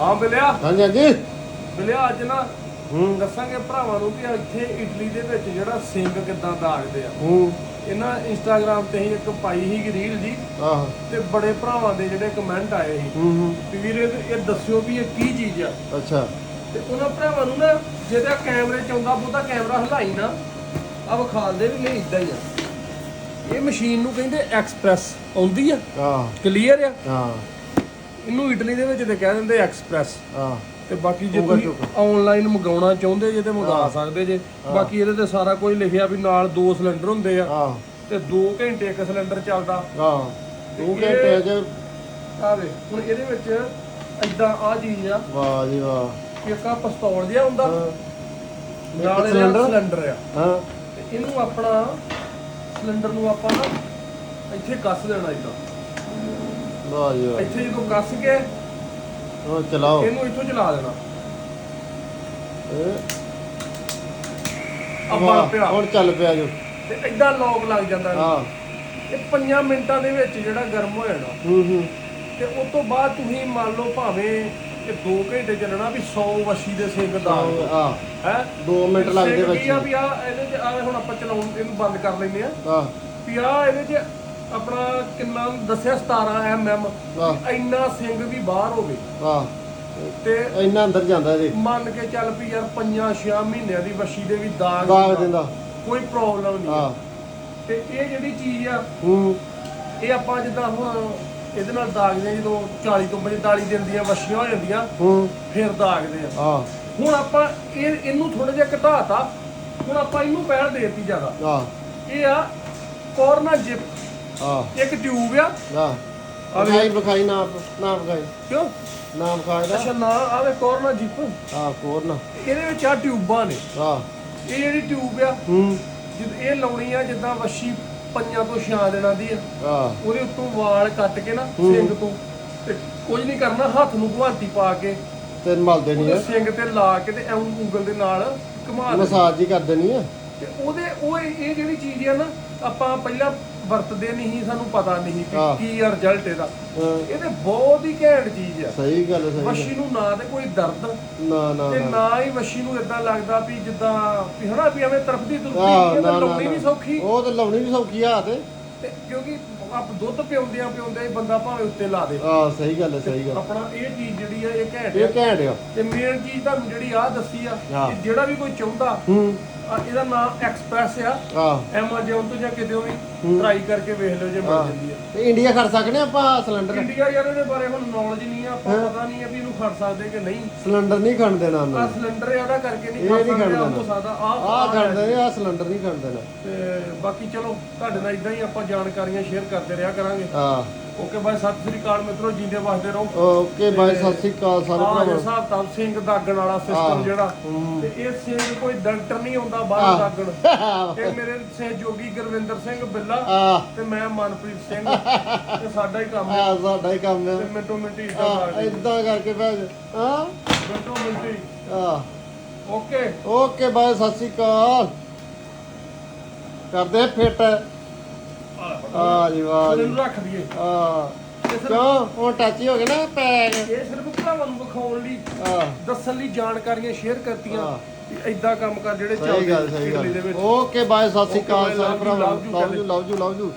ਹਾਂ ਬਿਲਿਆ ਹਾਂਜੀ ਹਾਂਜੀ। ਬਿਲਿਆ ਅੱਜ ਨਾ। ਹੂੰ ਦੱਸਾਂਗੇ ਭਰਾਵਾਂ ਨੂੰ ਕਿ ਇੱਥੇ ਇਟਲੀ ਦੇ ਵਿੱਚ ਜਿਹੜਾ ਸਿੰਗ ਕਿੱਦਾਂ ਦਾਗਦੇ ਆ। ਹੂੰ। ਇਹਨਾਂ ਇੰਸਟਾਗ੍ਰam ਤੇ ਹੀ ਇੱਕ ਪਾਈ ਸੀਗੀ ਰੀਲ ਜੀ। ਆਹ। ਤੇ ਬੜੇ ਭਰਾਵਾਂ ਦੇ ਜਿਹੜੇ ਕਮੈਂਟ ਆਏ ਸੀ। ਹੂੰ ਹੂੰ। ਵੀ ਵੀਰੇ ਇਹ ਦੱਸਿਓ ਵੀ ਇਹ ਕੀ ਚੀਜ਼ ਆ। ਅੱਛਾ। ਤੇ ਉਹਨਾਂ ਭਰਾਵਾਂ ਨੂੰ ਨਾ ਜਿਹਦਾ ਕੈਮਰੇ ਚ ਆਉਂਦਾ ਬਹੁਤਾ ਕੈਮਰਾ ਹਲਾਈ ਨਾ ਆ ਵਿਖਾਲਦੇ ਵੀ ਨਹੀਂ ਇਦਾਂ ਹੀ ਆ। ਇਹ ਮਸ਼ੀਨ ਨੂੰ ਕਹਿੰਦੇ ਐਕਸਪ੍ਰੈਸ ਆਉਂਦੀ ਆ। ਆਹ। ਕਲੀਅਰ ਆ। ਹਾਂ। ਇਹਨੂੰ ਇਟਲੀ ਦੇ ਵਿੱਚ ਤੇ ਕਹਿ ਦਿੰਦੇ ਐਕਸਪ੍ਰੈਸ। ਆਹ ਤੇ ਬਾਕੀ ਜੇ ਤੁਸੀਂ। ਆਨਲਾਈਨ ਮੰਗਾਉਣਾ ਚਾਹੁੰਦੇ ਜੇ ਤੇ ਮੰਗਾ ਹਾਂ। ਸਕਦੇ ਜੇ। ਬਾਕੀ ਇਹਦੇ ਤੇ ਸਾਰਾ ਕੁਝ ਲਿਖਿਆ ਵੀ ਨਾਲ ਦੋ ਸਿਲੰਡਰ ਹੁੰਦੇ ਆ। ਆਹ ਤੇ 2 ਘੰਟੇ ਇੱਕ ਸਿਲੰਡਰ ਚੱਲਦਾ। ਤੂੰ ਇਹ- ਘੰਟੇ ਚ ਆ ਵੇ ਹੁਣ ਇਹਦੇ ਵਿੱਚ ਐਦਾਂ ਆ ਚੀਜ਼ ਆ। ਵਾਹ ਜੀ ਵਾਹ। ਇੱਕ ਆ ਪਿਸਤੌਲ ਜਿਹਾ ਹੁੰਦਾ। ਹਾਂ। ਨਾਲ ਇਹਦਾ? ਸਿਲੰਡਰ? ਆ। ਹਾਂ। ਤੇ ਇਹਨੂੰ ਆਪਣਾ ਸਿਲੰਡਰ ਨੂੰ ਆਪਾਂ ਇੱਥੇ ਕੱਸ ਦੇਣਾ ਇਦਾਂ ਵਾਹ ਜੀ ਵਾਹ। ਇੱਥੇ ਜਦੋਂ ਕੱਸ ਕੇ ਉਹ ਚਲਾਓ। ਇਹਨੂੰ ਇੱਥੋਂ ਚਲਾ ਦੇਣਾ। ਆ ਬਲ ਪਿਆ। ਹੁਣ ਚੱਲ ਪਿਆ ਜੋ। ਤੇ ਐਦਾਂ ਲੌਕ ਲੱਗ ਜਾਂਦਾ। ਹਾਂ। ਇਹ 5 ਮਿੰਟਾਂ ਦੇ ਵਿੱਚ ਜਿਹੜਾ ਗਰਮ ਹੋ ਜਾਣਾ। ਹੂੰ ਹੂੰ। ਤੇ ਉਸ ਤੋਂ ਬਾਅਦ ਤੁਸੀਂ ਮੰਨ ਲਓ ਭਾਵੇਂ ਇਹ 2 ਘੰਟੇ ਚੱਲਣਾ ਵੀ 100 ਵਸ਼ੀ ਦੇ ਸਿੰਗ ਦਾ ਆਹ ਹੈ। 2 ਮਿੰਟ ਲੱਗਦੇ ਕੀ ਆ ਵਿੱਚ। ਵੀ ਆ ਇਹਦੇ ਚ ਆ ਹੁਣ ਆਪਾਂ ਚਲਾਉਣ ਇਹਨੂੰ ਬੰਦ ਕਰ ਲੈਂਦੇ ਆ। ਆਹ ਵੀ ਆ ਇਹਦੇ ਚ ਆਪਣਾ ਕਿੰਨਾ ਦੱਸਿਆ 17 ਐਮਐਮ ਆਹ ਇੰਨਾ ਸਿੰਗ ਵੀ ਬਾਹਰ ਹੋਵੇ। ਆਹ ਤੇ ਇੰਨਾ ਅੰਦਰ ਜਾਂਦਾ ਜੀ। ਮੰਨ ਕੇ ਚੱਲ ਵੀ ਯਾਰ 5-6 ਮਹੀਨਿਆਂ ਦੀ ਵਸ਼ੀ ਦੇ ਵੀ ਦਾਗ ਦਾਗ। ਦਿੰਦਾ। ਕੋਈ ਪ੍ਰੋਬਲਮ ਨਹੀਂ ਆਹ ਤੇ ਇਹ ਜਿਹੜੀ ਚੀਜ਼ ਆ ਹੂੰ। ਇਹ ਆਪਾਂ ਜਿੱਦਾਂ ਹੁਣ ਇਹਦੇ ਨਾਲ ਦਾਗਦੇ ਆ ਜਦੋਂ 40 ਤੋਂ 45 ਦਿਨ ਦੀਆਂ ਵਸ਼ੀਆਂ ਹੋ ਜਾਂਦੀਆਂ ਹੂੰ। ਫਿਰ ਦਾਗਦੇ ਆ। ਆਹ ਹੁਣ ਆਪਾਂ ਇਹ ਇਹਨੂੰ ਥੋੜਾ ਜਿਹਾ ਘਟਾਤਾ ਹੁਣ ਆਪਾਂ ਇਹਨੂੰ ਪਹਿਲ ਦੇਤੀ ਜ਼ਿਆਦਾ। ਆਹ ਇਹ ਆ ਕੋਰਨਾ ਜਿਪ। ਆਹ। ਇੱਕ ਟਿਊਬ ਆ। ਆਹ ਆ ਵੇ। ਵਿਖਾਈ ਵਿਖਾਈ ਨਾ ਨਾ ਵਿਖਾਈ। ਕਿਉਂ? ਨਾ ਵਿਖਾਈ ਦਾ। ਅੱਛਾ ਨਾ ਆਵੇ ਕੋਰਨਾ ਜਿਪ। ਆਹ ਕੋਰ ਨਾ। ਇਹਦੇ ਵਿੱਚ ਆ ਟਿਊਬਾਂ ਨੇ। ਆਹ। ਇਹ ਜਿਹੜੀ ਟਿਊਬ ਆ ਹੂੰ। ਜਦ ਇਹ ਲਾਉਣੀ ਆ ਜਿੱਦਾਂ ਵੱਛੀ ਪੰਜਾਂ ਤੋਂ ਛਾਂ ਦੇਣਾ ਦੀ ਆ। ਆਹ। ਉਹਦੇ ਉੱਤੋਂ ਵਾਲ ਕੱਟ ਕੇ ਨਾ ਹੂੰ। ਸਿੰਗ ਤੋਂ। ਤੇ ਕੁਝ ਨਹੀਂ ਕਰਨਾ ਹੱਥ ਨੂੰ ਘਵਾਂਟੀ ਪਾ ਕੇ। ਤੇ ਮਲ ਦੇਣੀ ਉਹਦੇ ਹੈ ਸਿੰਗ ਤੇ ਲਾ ਕੇ ਤੇ ਐਂ ਉਂਗਲ ਦੇ ਨਾਲ ਘੁਮਾ ਦੇ ਮਸਾਜ ਹੀ ਕਰ ਦੇਣੀ ਹੈ ਤੇ ਉਹਦੇ ਉਹ ਇਹ ਜਿਹੜੀ ਚੀਜ਼ ਆ ਨਾ ਆਪਾਂ ਪਹਿਲਾਂ ਵਰਤਦੇ ਨਹੀਂ ਸਾਨੂੰ ਪਤਾ ਨਹੀਂ ਹਾਂ। ਕਿ ਕੀ ਰਿਜ਼ਲਟ ਇਹਦਾ ਹਾਂ, ਇਹ ਤੇ ਬਹੁਤ ਹੀ ਘੈਂਟ ਚੀਜ਼ ਆ ਸਹੀ ਗੱਲ ਹੈ, ਸਹੀ ਵੱਛੀ ਨੂੰ ਨਾ ਤੇ ਕੋਈ ਦਰਦ ਗੱਲ। ਨਾ ਨਾ ਤੇ ਨਾ ਨਾ ਹੀ ਵੱਛੀ ਨੂੰ ਇਦਾਂ ਲੱਗਦਾ ਵੀ ਜਿੱਦਾਂ ਵੀ ਹਨਾ ਵੀ ਐਵੇਂ ਤਰਫਦੀ ਆਹ, ਤੁਰਦੀ ਇਹ ਨਾ, ਤਾਂ ਨਾ, ਲਾਉਣੀ ਵੀ। ਸੌਖੀ ਉਹ ਤੇ ਲਾਉਣੀ ਵੀ ਸੌਖੀ ਆ ਤੇ ਤੇ ਕਿਉਂਕਿ ਆਪ ਦੁੱਧ ਪਿਉਂਦਿਆਂ ਪਿਉਂਦੇ ਬੰਦਾ ਭਾਵੇਂ ਉੱਤੇ ਲਾ ਦੇ। ਆਹ ਸਹੀ ਗੱਲ ਹੈ ਸਹੀ ਗੱਲ। ਆਪਣਾ ਇਹ ਚੀਜ਼ ਜਿਹੜੀ ਆ ਇਹ ਘੈਂਟ ਇਹ ਆ। ਘੈਂਟ ਆ। ਤੇ ਮੇਨ ਚੀਜ਼ ਤੁਹਾਨੂੰ ਜਿਹੜੀ ਆ ਦੱਸੀ ਆ ਹਾਂ। ਕਿ ਜਿਹੜਾ ਵੀ ਕੋਈ ਚਾਹੁੰਦਾ ਹੂੰ। ਆ, ਇਹਦਾ ਨਾਮ ਐਕਸਪ੍ਰੈਸ ਆ। ਆਹ ਐਮਾਜ਼ੋਨ ਤੋਂ ਜਾਂ ਕਿਤੇ ਵੀ ਹੂੰ। ਟਰਾਈ ਕਰਕੇ ਵੇਖ ਲਿਓ ਜੇ ਮਿਲ। ਜਾਂਦੀ ਹੈ ਤੇ ਇੰਡੀਆ ਖੜ ਸਕਨੇ ਆਪਾਂ ਸਿਲੰਡਰ ਇੰਡੀਆ ਯਾਰ ਇਹਦੇ ਬਾਰੇ ਹੁਣ ਨੌਲੇਜ ਨਹੀਂ ਆ ਆਪਾਂ ਪਤਾ ਨਹੀਂ ਆ ਵੀ ਇਹਨੂੰ ਖੜ ਸਕਦੇ ਕਿ ਨਹੀਂ। ਸਿਲੰਡਰ ਨਹੀਂ ਖਣ ਦੇਣਾ ਆ ਉਹਨੂੰ ਸਿਲੰਡਰ ਇਹਦਾ ਕਰਕੇ ਨਹੀਂ ਇਹ ਖੜ ਨਹੀਂ ਸਕਦੇ ਖੜ ਆ ਹੋ। ਸਕਦਾ ਆ ਦੇਣਾ ਆਹ ਸਿਲੰਡਰ ਨਹੀਂ ਦੇਣਾ। ਤੇ ਬਾਕੀ ਚਲੋ ਤੁਹਾਡੇ ਨਾਲ ਇਦਾਂ ਹੀ ਆਪਾਂ ਜਾਣਕਾਰੀਆਂ ਸ਼ੇਅਰ ਕਰਦੇ ਰਿਹਾ ਕਰਾਂਗੇ। ਆਹ ਓਕੇ ਬਾਈ ਸਤਿ ਸ੍ਰੀ ਅਕਾਲ ਮਿੱਤਰੋ ਜਿੰਦੇ ਵਸਦੇ ਰਹੋ। ਓਕੇ ਬਾਈ ਸਤਿ ਸ੍ਰੀ ਅਕਾਲ ਸਾਰੇ ਆਹ ਭਰਾਵਾਂ। ਹਿਸਾਬ ਤਾਬ ਸਿੰਘ ਦਾਗਣ ਵਾਲਾ। ਸਿਸਟਮ ਜਿਹੜਾ ਹੂੰ। ਤੇ ਇਹ ਸਿੰਘ ਕੋਈ ਡਾਕਟਰ ਨਹੀਂ ਹੁੰਦਾ। ਬਾਹਰ ਦਾਗਣ। ਇਹ ਮੇਰੇ ਸਹਿਯੋਗੀ ਗੁਰਵਿੰਦਰ ਸਿੰਘ ਬਿੱਲਾ ਤੇ ਮੈਂ ਮਨਪ੍ਰੀਤ ਸਿੰਘ। ਤੇ ਸਾਡਾ ਹੀ ਕੰਮ ਹੈ। ਆਹ ਸਾਡਾ ਹੀ ਕੰਮ ਤੇ ਹੈ ਮਿੰਟੋ ਮਿੰਟੀ ਇਦਾਂ ਆਹ ਦਾਗਦੇ ਇਦਾਂ ਕਰਕੇ ਭੈਜ ਹਾਂ। ਮਿੰਟੋ ਮਿੰਟੀ ਆਹ ਓਕੇ। ਓਕੇ ਬਾਈ ਸਤਿ ਸ੍ਰੀ ਅਕਾਲ। ਕਰਦੇ ਫਿੱਟ। ਆ ਜੀ ਵਾਹ ਜੀ। ਇਹਨੂੰ ਰੱਖ ਦਈਏ। ਆ ਇਹ ਸਿਰਫ- ਕਿਉਂ? ਹੁਣ ਟੱਚ ਹੀ ਗਿਆ ਨਾ ਪੈਰ। ਇਹ ਸਿਰਫ ਭਰਾਵਾਂ ਨੂੰ ਵਿਖਾਉਣ ਲਈ ਆ ਦੱਸਣ ਲਈ ਜਾਣਕਾਰੀਆਂ ਸ਼ੇਅਰ ਕਰਤੀਆਂ ਹਾਂ। ਵੀ ਐਦਾਂ ਕੰਮ ਕਰ ਜਿਹੜੇ ਸਹੀ ਚੱਲਦੇ ਗੱਲ ਸਹੀ ਇਟਲੀ ਦੇ ਗੱਲ ਵਿੱਚ ਓਕੇ ਸਤਿ ਸ੍ਰੀ Okay, ਅਕਾਲ bye, ਸਾਰੇ love you, ਭਰਾਵਾਂ love you, love you love you love you